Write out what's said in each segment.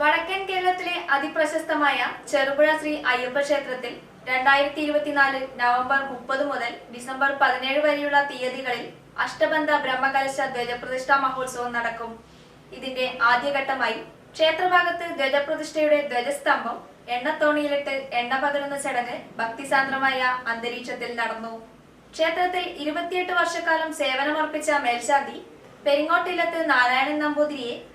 വടക്കൻ കേരളത്തിലെ അതിപ്രശസ്തമായ ചെറുപുഴ ശ്രീ അയ്യപ്പ ക്ഷേത്രത്തിൽ രണ്ടായിരത്തി ഇരുപത്തിനാല് നവംബർ മുപ്പത് മുതൽ ഡിസംബർ പതിനേഴ് വരെയുള്ള തീയതികളിൽ അഷ്ടബന്ധ ബ്രഹ്മകലശ ധ്വജപ്രതിഷ്ഠാ മഹോത്സവം നടക്കും. ഇതിന്റെ ആദ്യഘട്ടമായി ക്ഷേത്രഭാഗത്ത് ധ്വജപ്രതിഷ്ഠയുടെ ധ്വജസ്തംഭം എണ്ണത്തോണിയിലിട്ട് എണ്ണ പകരുന്ന ചടങ്ങ് ഭക്തിസാന്ദ്രമായ അന്തരീക്ഷത്തിൽ നടന്നു. ക്ഷേത്രത്തിൽ ഇരുപത്തിയെട്ട് വർഷക്കാലം സേവനമർപ്പിച്ച മേൽശാന്തി പെരിങ്ങോട്ടില്ലത്ത് നാരായണൻ നമ്പൂതിരിയെ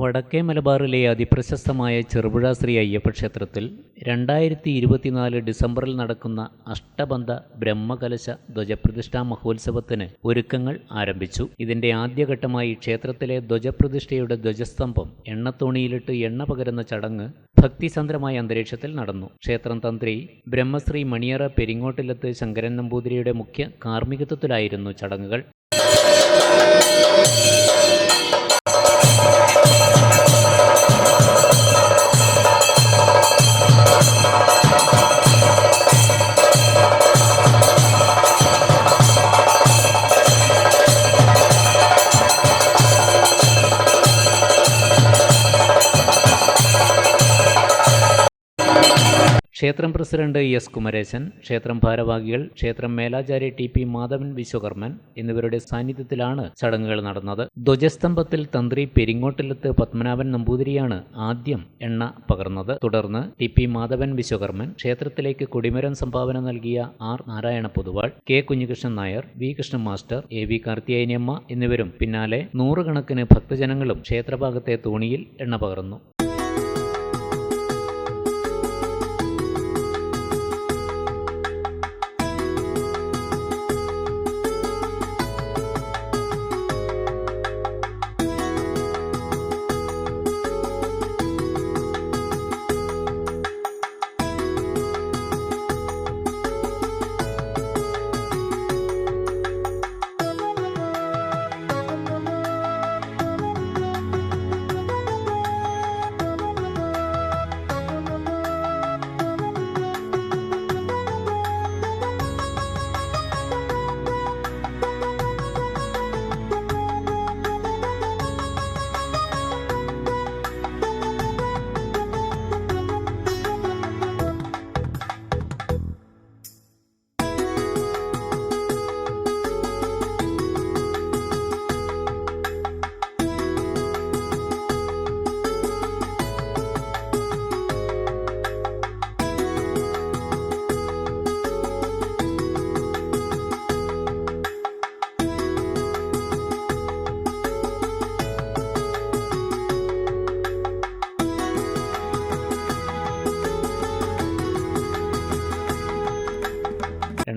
വടക്കേ മലബാറിലെ അതിപ്രശസ്തമായ ചെറുപുഴ ശ്രീ അയ്യപ്പ ക്ഷേത്രത്തിൽ രണ്ടായിരത്തി ഇരുപത്തിനാല് ഡിസംബറിൽ നടക്കുന്ന അഷ്ടബന്ധ ബ്രഹ്മകലശ ധ്വജപ്രതിഷ്ഠാ മഹോത്സവത്തിന് ഒരുക്കങ്ങൾ ആരംഭിച്ചു. ഇതിന്റെ ആദ്യഘട്ടമായി ക്ഷേത്രത്തിലെ ധ്വജപ്രതിഷ്ഠയുടെ ധ്വജസ്തംഭം എണ്ണത്തോണിയിലിട്ട് എണ്ണ പകരുന്ന ചടങ്ങ് ഭക്തിസന്ദ്രമായ അന്തരീക്ഷത്തിൽ നടന്നു. ക്ഷേത്രം തന്ത്രി ബ്രഹ്മശ്രീ മണിയറ പെരിങ്ങോട്ടിലത്ത് ശങ്കരൻ നമ്പൂതിരിയുടെ മുഖ്യ കാർമ്മികത്വത്തിലായിരുന്നു ചടങ്ങുകൾ. ക്ഷേത്രം പ്രസിഡന്റ് എസ് കുമരേശൻ ക്ഷേത്രം ഭാരവാഹികൾ ക്ഷേത്രം മേലാചാരി ടി പി മാധവൻ വിശ്വകർമ്മൻ എന്നിവരുടെ സാന്നിധ്യത്തിലാണ് ചടങ്ങുകൾ നടന്നത്. ധ്വജസ്തംഭത്തിൽ തന്ത്രി പെരിങ്ങോട്ടിലത്ത് പത്മനാഭൻ നമ്പൂതിരിയാണ് ആദ്യം എണ്ണ പകർന്നത്. തുടർന്ന് ടി പി മാധവൻ വിശ്വകർമ്മൻ ക്ഷേത്രത്തിലേക്ക് കൊടിമരം സംഭാവന നൽകിയ R Narayana Poduval K Kunhikrishnan Nair V Krishnan master A V Karthiyayaniamma എന്നിവരും പിന്നാലെ നൂറുകണക്കിന് ഭക്തജനങ്ങളും ക്ഷേത്രഭാഗത്തെ തോണിയിൽ എണ്ണ പകർന്നു.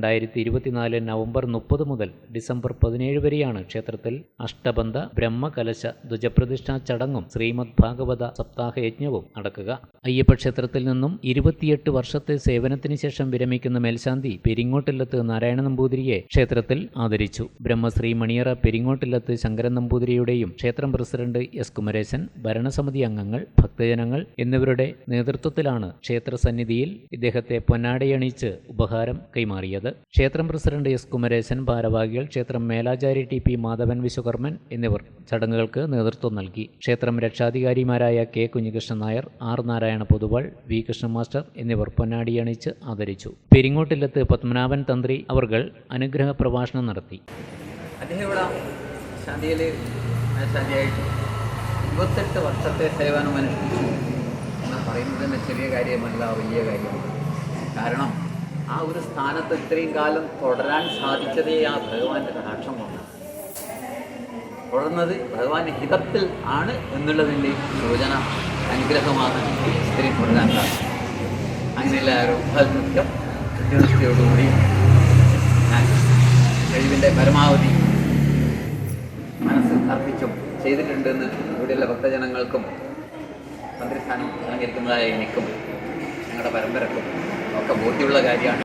രണ്ടായിരത്തി ഇരുപത്തിനാല് നവംബർ മുപ്പത് മുതൽ ഡിസംബർ പതിനേഴ് വരെയാണ് ക്ഷേത്രത്തിൽ അഷ്ടബന്ധ ബ്രഹ്മകലശ ധ്വജപ്രതിഷ്ഠാ ചടങ്ങും ശ്രീമദ് ഭാഗവത സപ്താഹ യജ്ഞവും നടക്കുക. അയ്യപ്പ ക്ഷേത്രത്തിൽ നിന്നും ഇരുപത്തിയെട്ട് വർഷത്തെ സേവനത്തിന് ശേഷം വിരമിക്കുന്ന മേൽശാന്തി പെരിങ്ങോട്ടില്ലത്ത് നാരായണ നമ്പൂതിരിയെ ക്ഷേത്രത്തിൽ ആദരിച്ചു. ബ്രഹ്മശ്രീ മണിയറ പെരിങ്ങോട്ടില്ലത്ത് ശങ്കരൻ നമ്പൂതിരിയുടെയും ക്ഷേത്രം പ്രസിഡന്റ് എസ് കുമരേശൻ ഭരണസമിതി അംഗങ്ങൾ ഭക്തജനങ്ങൾ എന്നിവരുടെ നേതൃത്വത്തിലാണ് ക്ഷേത്ര സന്നിധിയിൽ ഇദ്ദേഹത്തെ പൊന്നാടയണിച്ച് ഉപഹാരം കൈമാറിയത്. ക്ഷേത്രം പ്രസിഡന്റ് എസ് കുമരേശൻ ഭാരവാഹികൾ ക്ഷേത്രം മേലാചാരി ടി പി മാധവൻ വിശ്വകർമ്മൻ എന്നിവർ ചടങ്ങുകൾക്ക് നേതൃത്വം നൽകി. ക്ഷേത്രം രക്ഷാധികാരിമാരായ K Kunhikrishnan Nair R Narayana Poduval V Krishna master എന്നിവർ പൊന്നാടിയണിച്ച് ആദരിച്ചു. പെരിങ്ങോട്ടില്ലത്ത് പത്മനാഭൻ തന്ത്രി അവർകൾ അനുഗ്രഹ പ്രഭാഷണം നടത്തി. ഇരുപത്തെട്ട് വർഷത്തെ സേവനം അനുഷ്ഠിച്ചു. എന്ന് പറയുന്നത് ചെറിയ കാര്യമല്ല വലിയ കാര്യമാണ്. കാരണം ആ ഒരു സ്ഥാനത്ത് ഇത്രയും കാലം തുടരാൻ സാധിച്ചതേ ആ ഭഗവാന്റെ കടാക്ഷം കൊണ്ട് തുടർന്നത് ഭഗവാന്റെ ഹിതത്തിൽ ആണ് എന്നുള്ളതിന്റെ സൂചന അനുഗ്രഹമാണ് ഇത്രയും തുടരാൻ അങ്ങനെയുള്ള ഒരു ഫലകൃത്യം കൃത്യനിഷ്ഠയോടുകൂടി ഞാൻ കഴിവിന്റെ പരമാവധി മനസ്സിൽ അർപ്പിച്ചും ചെയ്തിട്ടുണ്ടെന്ന് ഇവിടെയുള്ള ഭക്തജനങ്ങൾക്കും മന്ത്രിസ്ഥാനം അലങ്കരിക്കുന്നതായ എനിക്കും ഞങ്ങളുടെ പരമ്പരക്കും ഒക്കെ ബോധ്യമുള്ള കാര്യമാണ്.